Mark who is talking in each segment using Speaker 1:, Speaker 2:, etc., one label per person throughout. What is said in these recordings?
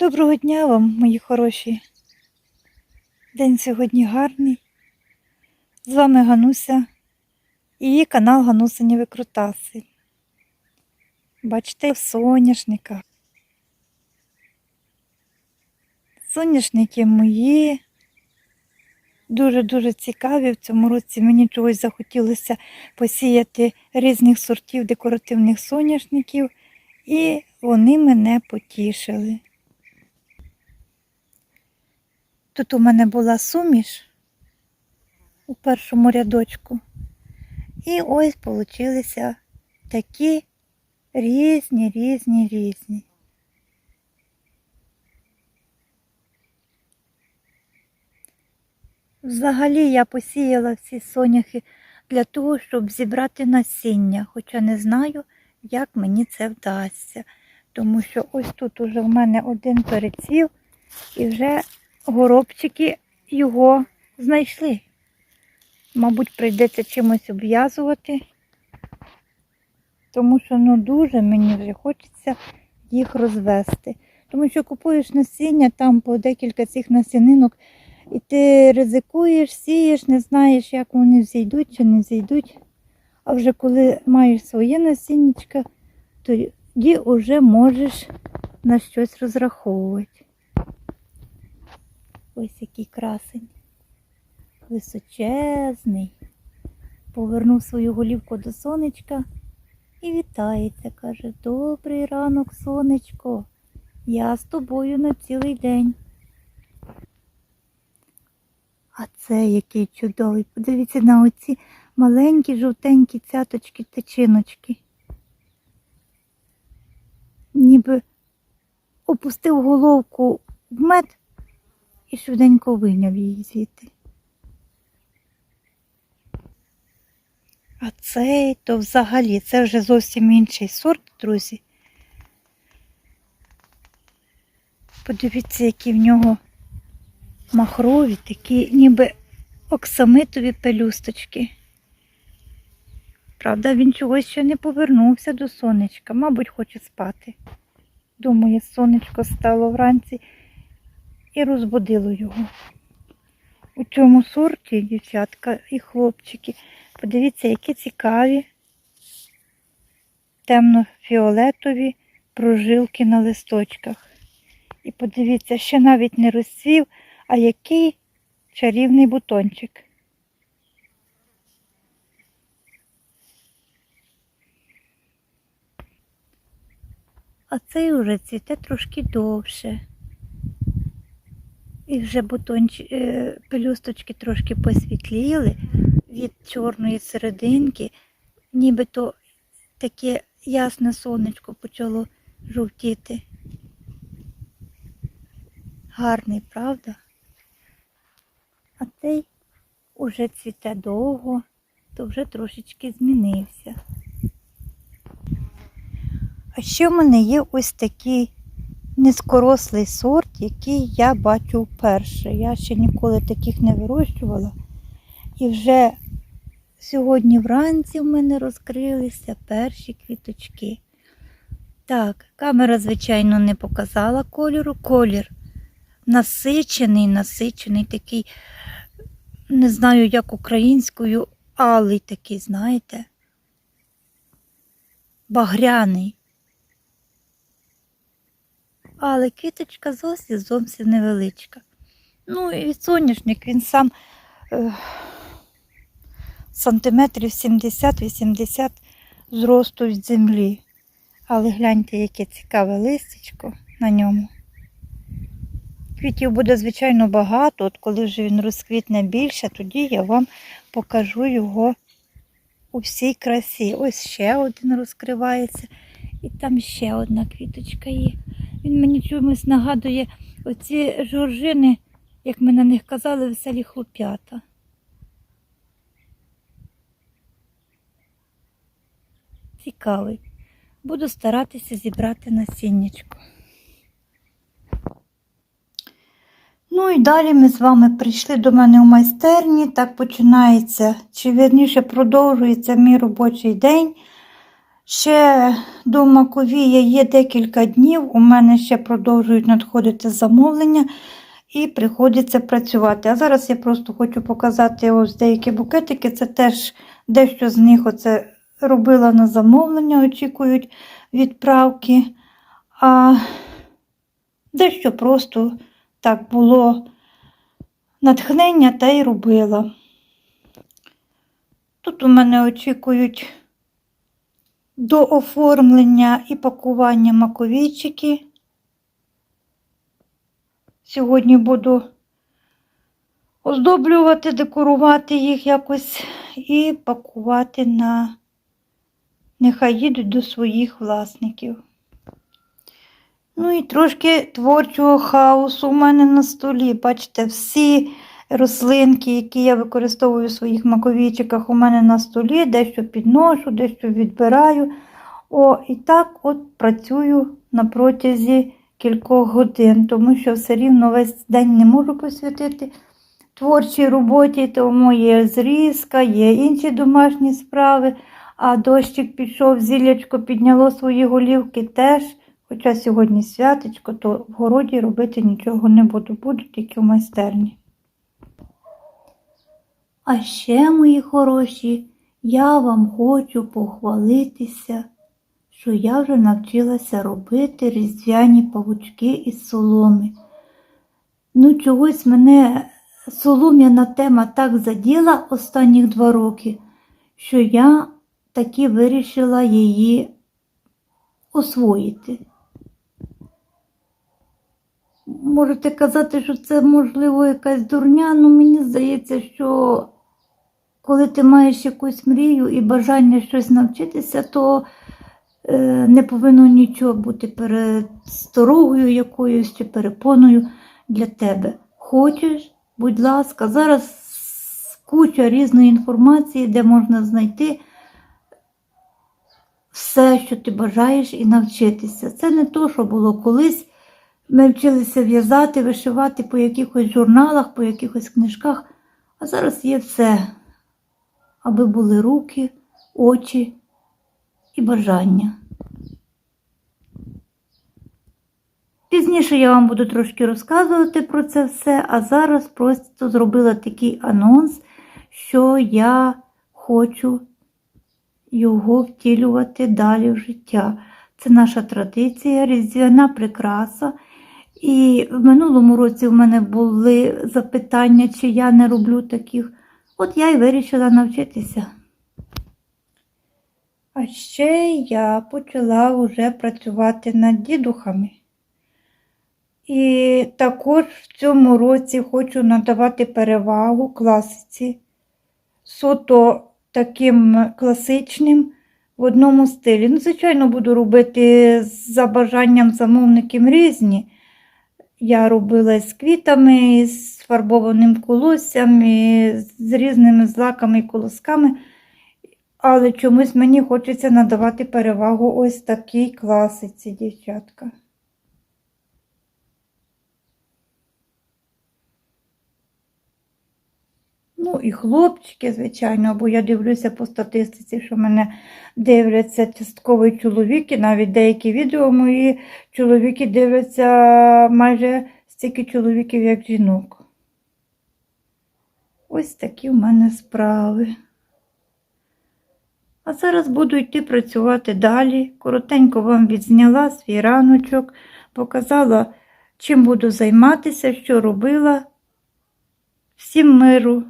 Speaker 1: Доброго дня вам, мої хороші. День сьогодні гарний. З вами Гануся і її канал Ганусині Викрутаси. Бачите, в соняшниках. Соняшники мої. Дуже-дуже цікаві. В цьому році мені чогось захотілося посіяти різних сортів декоративних соняшників, і вони мене потішили. Тут у мене була суміш у першому рядочку. І ось получилися такі різні, різні, різні. Взагалі я посіяла всі соняхи для того, щоб зібрати насіння, хоча не знаю, як мені це вдасться. Тому що ось тут уже в мене один перецвів і вже горобчики його знайшли. Мабуть, прийдеться чимось обв'язувати, тому що ну дуже мені вже хочеться їх розвести. Тому що купуєш насіння, там по декілька цих насінинок, і ти ризикуєш, сієш, не знаєш, як вони зійдуть чи не зійдуть. А вже коли маєш своє насіннячка, тоді вже можеш на щось розраховувати. Ось який красень. Височезний. Повернув свою голівку до сонечка і вітається. Каже, добрий ранок, сонечко. Я з тобою на цілий день. А це який чудовий. Подивіться на оці маленькі жовтенькі цяточки течиночки. Ніби опустив головку в мед і швиденько вийняв її звідти. А цей то взагалі, це вже зовсім інший сорт, друзі. Подивіться, які в нього махрові, такі ніби оксамитові пелюсточки. Правда, він чогось ще не повернувся до сонечка, мабуть, хоче спати. Думаю, сонечко стало вранці і розбудило його. У цьому сорті, дівчатка і хлопчики, подивіться, які цікаві темно-фіолетові прожилки на листочках. І подивіться, ще навіть не розцвів, а який чарівний бутончик. А цей уже цвіте трошки довше. І вже бутончі, е, пелюсточки трошки посвітліли від чорної серединки, нібито таке ясне сонечко почало жовтіти. Гарний, правда? А цей уже цвіте довго, то вже трошечки змінився. А ще в мене є ось такий низкорослий сорт, який я бачу вперше. Я ще ніколи таких не вирощувала. І вже сьогодні вранці в мене розкрилися перші квіточки. Так, камера, звичайно, не показала кольору. Колір насичений, насичений, такий, не знаю, як українською, алий такий, знаєте, багряний. Але квіточка зовсім зовсім невеличка. Ну і соняшник він сам е, сантиметрів 70-80 зросту від землі. Але гляньте, яке цікаве листечко на ньому. Квітів буде, звичайно, багато. От коли вже він розквітне більше, тоді я вам покажу його у всій красі. Ось ще один розкривається. І там ще одна квіточка є. Він мені чомусь нагадує оці жоржини, як ми на них казали, веселі хлоп'ята. Цікавий. Буду старатися зібрати насіннячко. Ну і далі ми з вами прийшли до мене у майстерні. Так починається, чи вірніше продовжується мій робочий день. Ще до Маковія є декілька днів. У мене ще продовжують надходити замовлення і приходиться працювати. А зараз я просто хочу показати ось деякі букетики. Це теж дещо з них оце робила на замовлення, очікують відправки. А дещо просто так було натхнення та й робила. Тут у мене очікують до оформлення і пакування маковійчики. Сьогодні буду оздоблювати, декорувати їх якось і пакувати на нехай їдуть до своїх власників. Ну і трошки творчого хаосу у мене на столі. Бачите, всі рослинки, які я використовую в своїх маковійчиках, у мене на столі, дещо підношу, дещо відбираю. О, і так от працюю на протязі кількох годин, тому що все рівно весь день не можу посвятити творчій роботі, тому є зрізка, є інші домашні справи. А дощик пішов, зілячко підняло свої голівки теж. Хоча сьогодні святочко, то в городі робити нічого не буду, буду тільки в майстерні. А ще, мої хороші, я вам хочу похвалитися, що я вже навчилася робити різдвяні павучки із соломи. Ну, чогось мене солом'яна тема так заділа останніх два роки, що я таки вирішила її освоїти. Можете казати, що це, можливо, якась дурня, але мені здається, що коли ти маєш якусь мрію і бажання щось навчитися, то е, не повинно нічого бути перед пересторогою якоюсь чи перепоною для тебе. Хочеш, будь ласка, зараз куча різної інформації, де можна знайти все, що ти бажаєш, і навчитися. Це не то, що було колись. Ми вчилися в'язати, вишивати по якихось журналах, по якихось книжках, а зараз є все, аби були руки, очі і бажання. Пізніше я вам буду трошки розказувати про це все, а зараз просто зробила такий анонс, що я хочу його втілювати далі в життя. Це наша традиція, різдвяна прикраса. І в минулому році в мене були запитання, чи я не роблю таких. От я й вирішила навчитися. А ще я почала вже працювати над дідухами. І також в цьому році хочу надавати перевагу класиці, суто таким класичним в одному стилі. Ну, звичайно, буду робити за бажанням замовників різні. Я робила з квітами, з фарбованим колоссям, і з різними злаками і колосками. Але чомусь мені хочеться надавати перевагу ось такій класиці, дівчатка. Ну і хлопчики, звичайно, бо я дивлюся по статистиці, що мене дивляться частково чоловіки, навіть деякі відео мої чоловіки дивляться майже стільки чоловіків, як жінок. Ось такі в мене справи. А зараз буду йти працювати далі. Коротенько вам відзняла свій раночок, показала, чим буду займатися, що робила. Всім миру,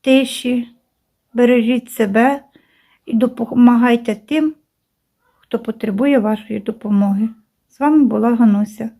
Speaker 1: тиші, бережіть себе і допомагайте тим, хто потребує вашої допомоги. З вами була Гануся.